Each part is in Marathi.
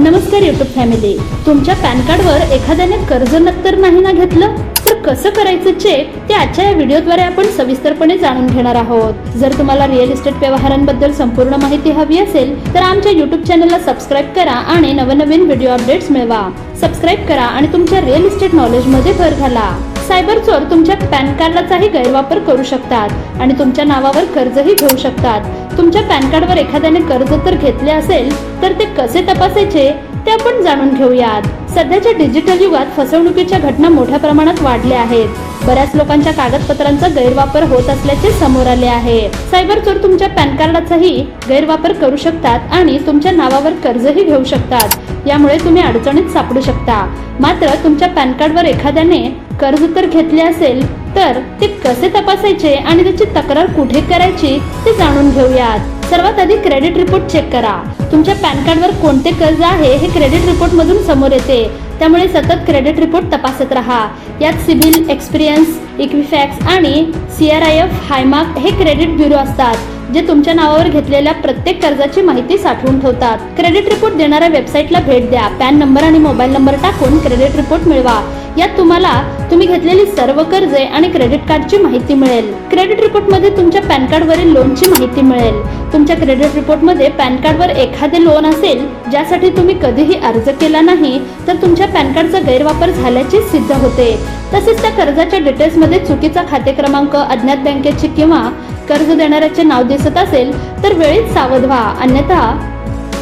नमस्कार युट्यूब फॅमिली तुमच्या पॅन कार्डवर एखाद्याने कर्ज नक्तर नाही ना घेतलं? तर कसं करायचं चेक ते आजच्या या व्हिडिओद्वारे आपण सविस्तरपणे जाणून घेणार आहोत. जर तुम्हाला रिअल इस्टेट व्यवहारांबद्दल संपूर्ण माहिती हवी असेल तर आमच्या युट्यूब चॅनलला सबस्क्राईब करा आणि नवनवीन व्हिडिओ अपडेट्स मिळवा. सबस्क्राईब करा आणि तुमच्या रिअल इस्टेट नॉलेजमध्ये भर घाला. सायबर चोर तुमच्या पॅन कार्डाचाही गैरवापर करू शकतात आणि तुमच्या नावावर कर्जही घेऊ शकतात. तुमच्या पॅन कार्डवर एखाद्याने कर्ज तर घेतले असेल तर ते कसे तपासायचे ते आपण जाणून घेऊयात. सध्याच्या डिजिटल युगात फसवणुकीच्या घटना मोठ्या प्रमाणात वाढल्या आहेत. बऱ्याच लोकांच्या कागदपत्रांचा गैरवापर होत असल्याचे समोर आले आहे. सायबर चोर तुमच्या पॅन कार्डाचाही गैरवापर करू शकतात आणि तुमच्या नावावर कर्जही घेऊ शकतात. यामुळे तुम्ही अडचणीत सापडू शकता. मात्र तुमच्या पॅन कार्डवर एखाद्याने कर्ज तर घेतले असेल तर ते कसे तपासायचे आणि त्याची तक्रार कुठे करायची ते जाणून घेऊयात. सर्वात आधी क्रेडिट रिपोर्ट चेक करा. तुमच्या पॅन कार्डवर कोणते कर्ज आहे हे क्रेडिट रिपोर्ट मधून समोर येते. त्यामुळे सतत क्रेडिट रिपोर्ट तपासत राहा. यात सिबिल एक्सपिरियन्स इक्विफॅक्स आणि C R I F High Mark हे क्रेडिट ब्युरो असतात जे तुमच्या नावावर घेतलेल्या प्रत्येक कर्जाची माहिती साठवून ठेवतात. क्रेडिट रिपोर्ट देणाऱ्या वेबसाईटला भेट द्या. पॅन नंबर आणि मोबाईल नंबर टाकून क्रेडिट रिपोर्ट मिळवा. यात तुम्हाला तुम्ही घेतलेली सर्व कर्जे आणि क्रेडिट कार्डची माहिती मिळेल. क्रेडिट रिपोर्टमध्ये तुमच्या पॅन कार्डवरील लोनची माहिती मिळेल. तुमच्या क्रेडिट रिपोर्टमध्ये पॅन कार्डवर एखादे लोन असेल ज्यासाठी तुम्ही कधीही अर्ज केला नाही तर तुमच्या पॅन कार्डचा गैरवापर झाल्याचे सिद्ध होते. तसेच त्या कर्जाच्या डिटेल्समध्ये चुकीचा खाते क्रमांक अज्ञात बँकेची किंवा कर्ज देणाऱ्याचे नाव दिसत असेल तर वेळीच सावध व्हा. अन्यथा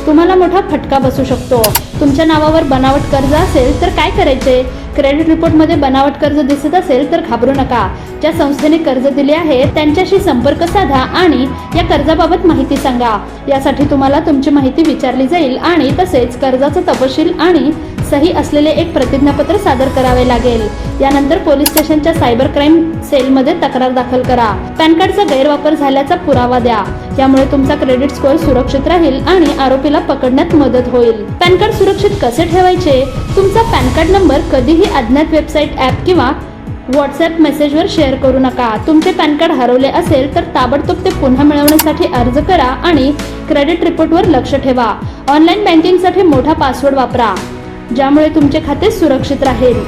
तुम्हाला मोठा फटका बसू शकतो. तुमच्या नावावर बनावट कर्ज असेल तर काय करायचे? क्रेडिट रिपोर्टमध्ये बनावट कर्ज दिसत असेल तर घाबरू नका. ज्या संस्थेने कर्ज दिले आहे त्यांच्याशी संपर्क साधा आणि या कर्जाबाबत माहिती सांगा. यासाठी तुम्हाला तुमची माहिती विचारली जाईल आणि तसेच कर्जाचा तपशील आणि सही असलेले एक प्रतिज्ञापत्र सादर करावे लागेल. यानंतर पोलीस स्टेशनच्या सायबर क्राईम सेलमध्ये तक्रार दाखल करा. पॅन कार्डचा गैरवापर झाल्याचा पुरावा द्या. यामुळे तुमचा क्रेडिट स्कोअर सुरक्षित राहील आणि आरोपीला पकडण्यात मदत होईल. पॅन कार्ड सुरक्षित कसे ठेवायचे? तुमचा पॅन कार्ड नंबर कधीही अज्ञात वेबसाईट ॲप किंवा व्हॉट्सॲप मेसेजवर शेअर करू नका. तुमचे पॅन कार्ड हरवले असेल तर ताबडतोब ते पुन्हा मिळवण्यासाठी अर्ज करा आणि क्रेडिट रिपोर्टवर लक्ष ठेवा. ऑनलाईन बँकिंगसाठी मोठा पासवर्ड वापरा ज्यामुळे तुमचे खाते सुरक्षित राहील.